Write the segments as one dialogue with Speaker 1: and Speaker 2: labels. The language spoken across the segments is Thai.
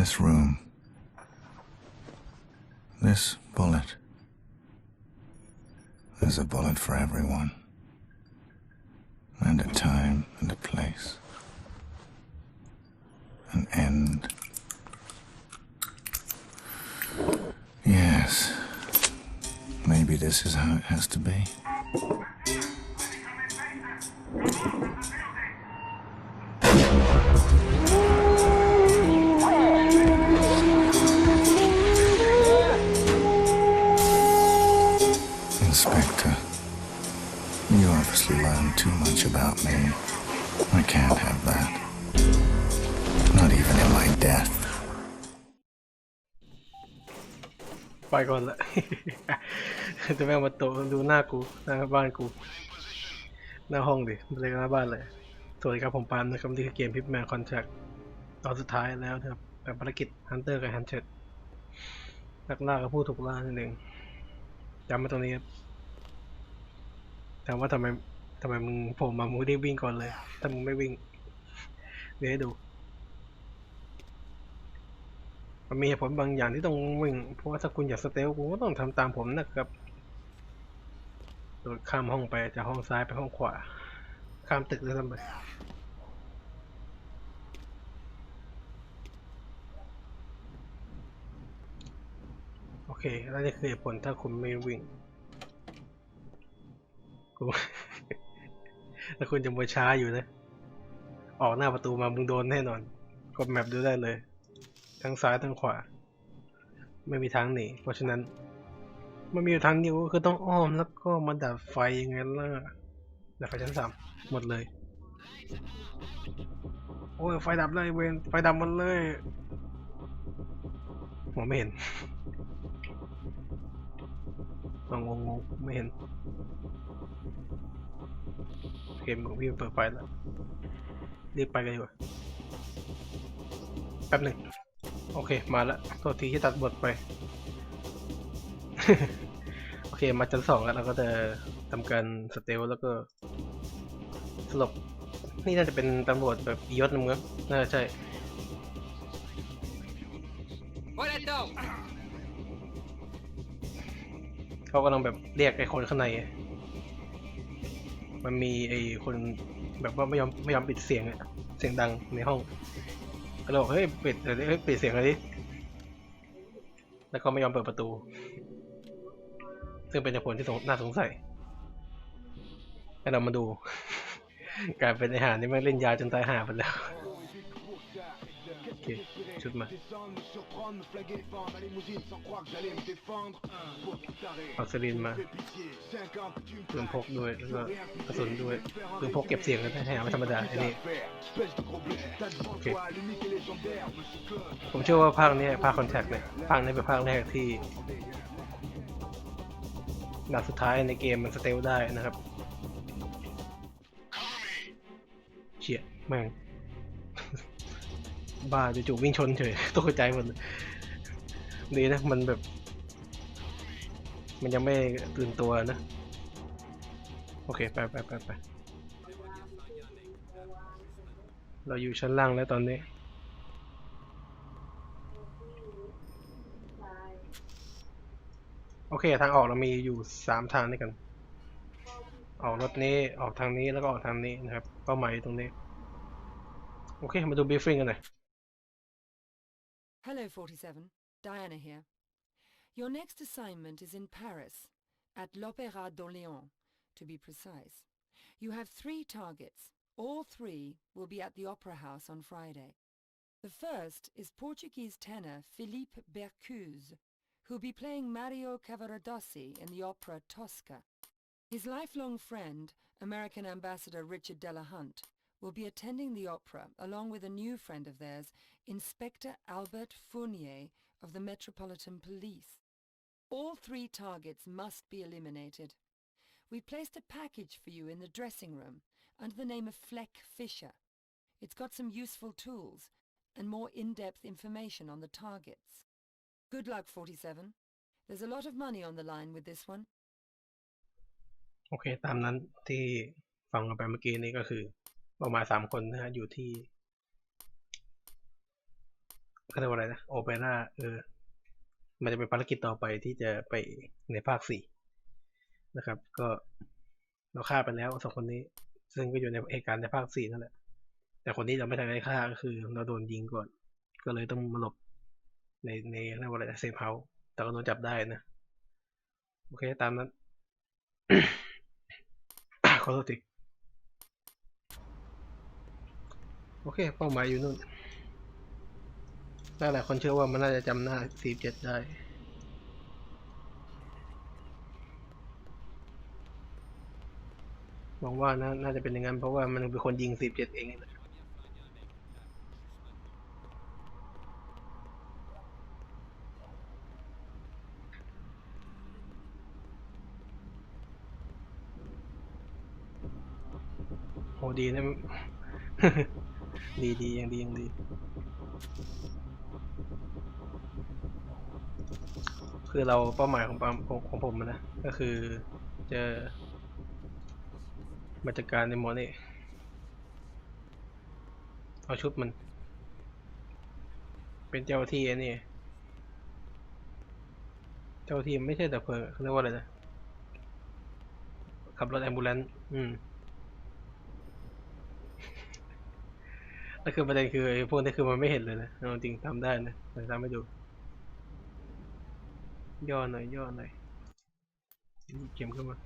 Speaker 1: This room. This bullet. There's a bullet for everyone. And a time and a place. An end. Yes. Maybe this is how it has to be. Inspector, you obviously learned too much about me. I can't have that. Not even in my death.
Speaker 2: ไปก่อนละ จะแม่งมาโตดูหน้ากูหน้าบ้านกู หน้าห้องดิเลยหน้าบ้านเลย สวัสดีครับผมปาล์มนะครับนี่คือเกมพิพแมนคอนแทคตอนสุดท้ายแล้วนะครับกับภารกิจฮันเตอร์กับฮันเชตนักล่ากับผู้ถูกล่านั่นเองจำมาตรงนี้ครับ ถามว่าทำไมทำไมมึงโผมมามึงไม่ได้วิ่งก่อนเลย ถ้ามึงไม่วิ่ง เดี๋ยวให้ดู มันมีเหตุผลบางอย่างที่ต้องวิ่ง เพราะว่าถ้าคุณอยากสเตลคุณก็ต้องทำตามผมนะครับ โดดข้ามห้องไปจากห้องซ้ายไปห้องขวา ข้ามตึกด้วยซ้ำไปโอเคแล้วนี่คือเหตุผลถ้าคุณไม่วิ่ง กูถ้าคุณจะมาช้าอยู่นะออกหน้าประตูมามึงโดนแน่นอน กดแมปดูได้เลย ทั้งซ้ายทั้งขวา ไม่มีทางหนีเพราะฉะนั้นมันมีอยู่ทางเดียวก็คือต้องอ้อมแล้วก็มาดับไฟยังไงล่ะดับไฟชั้นสามหมดเลย โอ้ยไฟดับเลยเวนไฟดับหมดเลยมองไม่เห็น งงงงๆไม่เห็นเกมของพี่เปิดไฟแล้วรีบไปกันดีกว่าแป๊บหนึ่งโอเคมาแล้วโทษทีที่ตัดบทไป โอเคมาชั้นสองแล้วเราก็จะทำการสเตลแล้วก็สลบนี่น่าจะเป็นตำรวจแบบยศนึงมั้งน่าจะใช่ เขากำลังแบบเรียกไอ้คนข้างใน มันมีไอ้คนแบบว่าไม่ยอมไม่ยอมปิดเสียงอะเสียงดังในห้องก็เลยบอกเฮ้ยปิดเดี๋ยวเฮ้ยปิดเสียงเลยดิแล้วก็ไม่ยอมเปิดประตู ซึ่งเป็นเหตุผลที่สงน่าสงสัยให้เรามาดู กลายเป็นไอาหารที่ม่เล่นยาจนตายห่าไปแล้ว โอเคชุดมาเอาสลินมาปืนพกด้วยแล้วก็กระสุนด้วยปืนพกเก็บเสียงกันแถมไม่ธรรมดาไอ้นี่โอเคผมเชื่อว่าภาคนี้ภาคคอนแทคเนี่ยภาคนี้เป็นภาคแรกที่ด่านสุดท้ายในเกมมันสเตลได้นะครับเฉียแม่ง บ้าจู่ๆวิ่งชนเฉยตกใจหมดเลยดีนะ มันแบบ มันยังไม่ตื่นตัวนะ โอเค ไปไปไปไปเราอยู่ชั้นล่างแล้วตอนนี้ โอเค ทางออกเรามีอยู่สามทางด้วยกันออกรถนี้ออกทางนี้แล้วก็ออกทางนี้นะครับ เป้าหมายตรงนี้ โอเค มาดูบีฟฟิงกันหน่อย
Speaker 3: Hello, 47. Diana here. Your next assignment is in Paris, at l'Opéra d'Orléans, to be precise. You have three targets. All three will be at the Opera House on Friday. The first is Portuguese tenor Philippe Bercuse, who'll be playing Mario Cavaradossi in the opera Tosca. His lifelong friend, American Ambassador Richard Delahunt, will be attending the opera along with a new friend of theirs, Inspector Albert Fournier of the Metropolitan Police. All three targets must be eliminated. We placed a package for you in the dressing room under the name of Fleck Fisher. It's got some useful tools and more in-depth information on the targets. Good luck, 47. There's a lot of money on the line with this one.
Speaker 2: โอเค ตามนั้นที่ฟังกันไปเมื่อกี้นี้ก็คือ เป้าหมาสามคนนะฮะอยู่ที่เขาเรียกว่าอะไรนะโอเปร่าเออ มันจะเป็นภารกิจต่อไปที่จะไปในภาคสี่นะครับ ก็เราฆ่าไปแล้วสองคนนี้ ซึ่งก็อยู่ในเหตุการณ์ในภาคสี่นั่นแหละแต่คนที่เราไม่ทันได้ฆ่าก็คือเราโดนยิงก่อน ก็เลยต้องมาหลบในในเรียกว่าอะไรเซฟเฮาส์แต่ก็โดนจับได้นะ โอเค ตามนั้นขอโทษที โอเค เป้าหมายอยู่นู่นหลายคนเชื่อว่ามันน่าจะจำหน้าสีเจ็ดได้หวังว่านาน่าจะเป็นอย่างนั้นเพราะว่ามันเป็นคนยิงสีเจ็ดเองนี่แหละโหดีนะ ดีดียังดียังดี คือเราเป้าหมายของปามของของผมนะ ก็คือจะมาจัดการในหมอนี่เอาชุดมัน เป็นเจ้าที่นี่ เจ้าที่ไม่ใช่แต่เพลิงเขาเรียกว่าอะไรนะขับรถแอมบูเลนซ์อืม แล้วคือประเด็นคือไอ้พวกนี้คือมันไม่เห็นเลยนะเอาจริงทำได้นะแต่ทำไม่ดู ย่อหน่อยย่อหน่อยเข็มขึ้นมา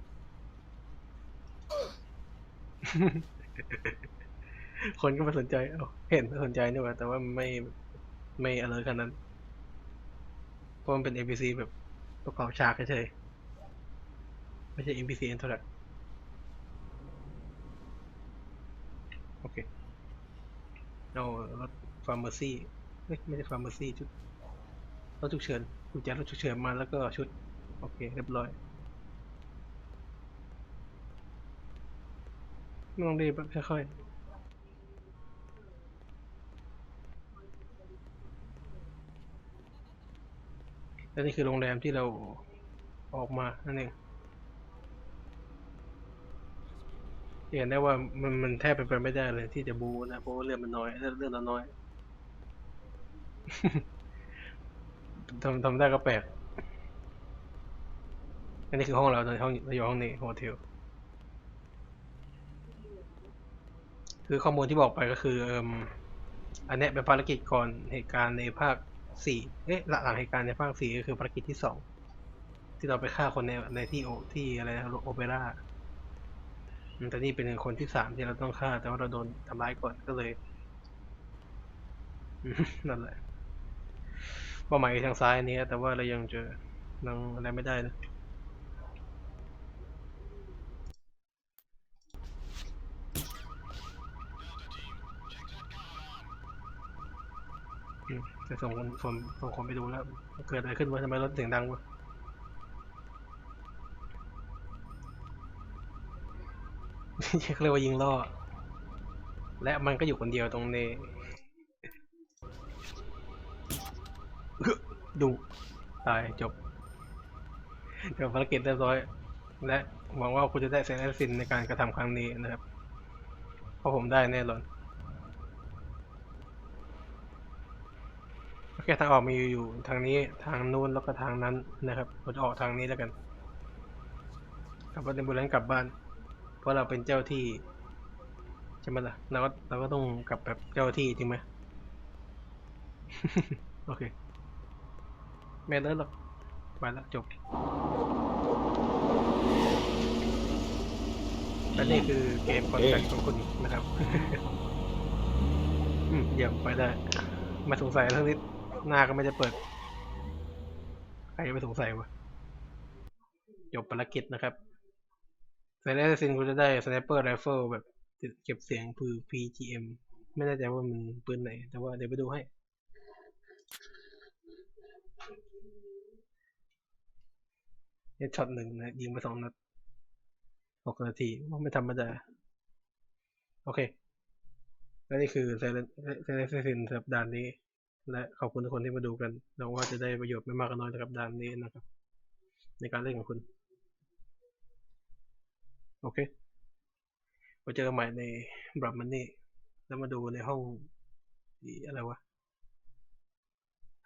Speaker 2: คนก็ม่สนใจ เอาเห็นสนใจนี่ว่าแต่ว่าไม่ไม่อะไรขนาดนั้น เพราะมันเป็น NPC แบบประกอบฉากเฉยๆไม่ใช่ NPC interact โอเค เอารถฟาร์มเมอร์ซี่ไม่ใช่ฟาร์มเมอร์ซี่ชุดรถฉุกเฉินกุญแจรถฉุกเฉินมาแล้วก็ชุด โอเค เรียบร้อยไม่ต้องรีบอะค่อยๆและนี่คือโรงแรมที่เราออกมานั่นเอง เห็นได้ว่ามันมันแทบเป็นไปไม่ได้เลยที่จะบูนะเพราะว่าเลือดมันน้อยเลือดเลือดเราน้อยทำทำได้ก็แปลกอันนี้คือห้องเราในห้องเราอยู่ห้องนี้โฮเทลคือข้อมูลที่บอกไปก็คือเอมอันนี้เป็นภารกิจก่อนเหตุการณ์ในภาคสี่เอ๊ะหลังหลังเหตุการณ์ในภาคสี่ก็คือภารกิจที่สองที่เราไปฆ่าคนในในที่โอที่อะไรโอเปร่า แต่นี่เป็นคนที่สามที่เราต้องฆ่า แต่ว่าเราโดนทำร้ายก่อนก็เลยนั่นแหละเป้าหมายทางซ้ายนี้แต่ว่าเรายังเจอยังอะไรไม่ได้นะจะส่งคนส่งส่งคนไปดูแล้ว เกิดอะไรขึ้นวะทำไมรถเสียงดังวะ เขาเรียกว่ายิงล่อ และมันก็อยู่คนเดียวตรงนี้ดูตายจบเดี๋ยวภารกิจเรียบร้อย และหวังว่าคุณจะได้เซนต์สินในการกระทำครั้งนี้นะครับ เพราะผมได้แน่นอนโอเคทางออกมีอยู่ทางนี้ทางนู้นแล้วก็ทางนั้นนะครับเราจะออกทางนี้แล้วกันขับรถในบุรีกลับบ้าน เพราะเราเป็นเจ้าที่ใช่ไหมล่ะเราก็เราก็ต้องกลับแบบเจ้าที่จริงไหมโอเคไม่เลิกหรอกไปแล้วจบและนี่คือเกมคอนแทคของคุณนะครับอืมเยี่ยมไปได้ มาสงสัยเรื่องนี้หน้าก็ไม่ได้เปิด ใครจะไปสงสัยวะจบภารกิจนะครับ ในแรกซินคุณจะได้สไนเปอร์ไรเฟิลแบบเก็บเสียงคือ PGM ไม่แน่ใจว่ามันปืนไหน แต่ว่าเดี๋ยวไปดูให้เฮดช็อตหนึ่งนะยิงไปสองนัดหกนาทีว่าไม่ธรรมดา โอเค และนี่คือเซเลนเซเลนซินสำหรับด่านนี้ และขอบคุณทุกคนที่มาดูกันหวังว่าจะได้ประโยชน์ไม่มากก็น้อยจากด่านนี้นะครับ ในการเล่นของคุณ โอเคมาเจอกันใหม่ในบรัมมันนี่แล้วมาดูในห้องอีอะไรวะ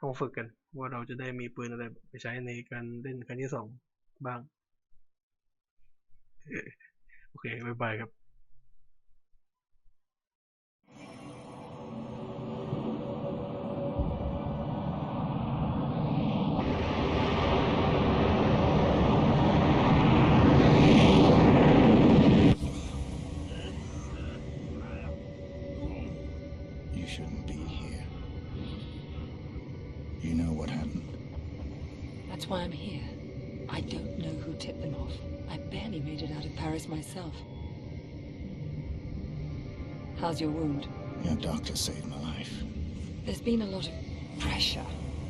Speaker 2: ห้องฝึกกัน ว่าเราจะได้มีปืนอะไรไปใช้ในการเล่นครั้งที่สองบ้าง โอเค บ๊ายบายครับ
Speaker 1: shouldn't be here. You know what happened?
Speaker 3: That's why I'm here. I don't know who tipped them off. I barely made it out of Paris myself. How's your wound?
Speaker 1: Your doctor saved my life.
Speaker 3: There's been a lot of pressure.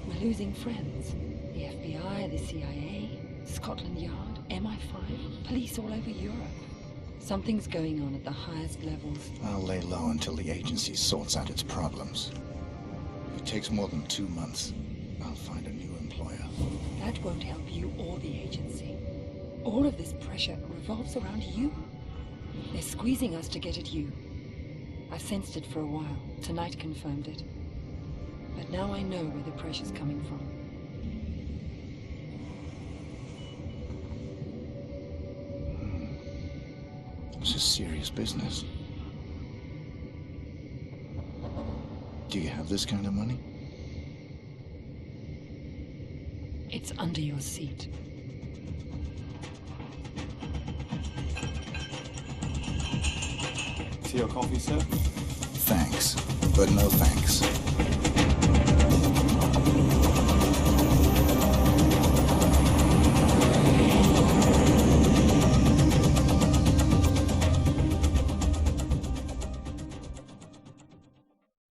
Speaker 3: We're losing friends. The FBI, the CIA, Scotland Yard, MI5, police all over Europe. Something's going on at the highest levels.
Speaker 1: I'll lay low until the agency sorts out its problems. If it takes more than two months, I'll find a new employer.
Speaker 3: That won't help you or the agency. All of this pressure revolves around you. They're squeezing us to get at you. I've sensed it for a while. Tonight confirmed it. But now I know where the pressure's coming from.
Speaker 1: This is serious business. Do you have this kind of money?
Speaker 3: It's under your seat.
Speaker 4: See your coffee, sir?
Speaker 1: Thanks, but no thanks.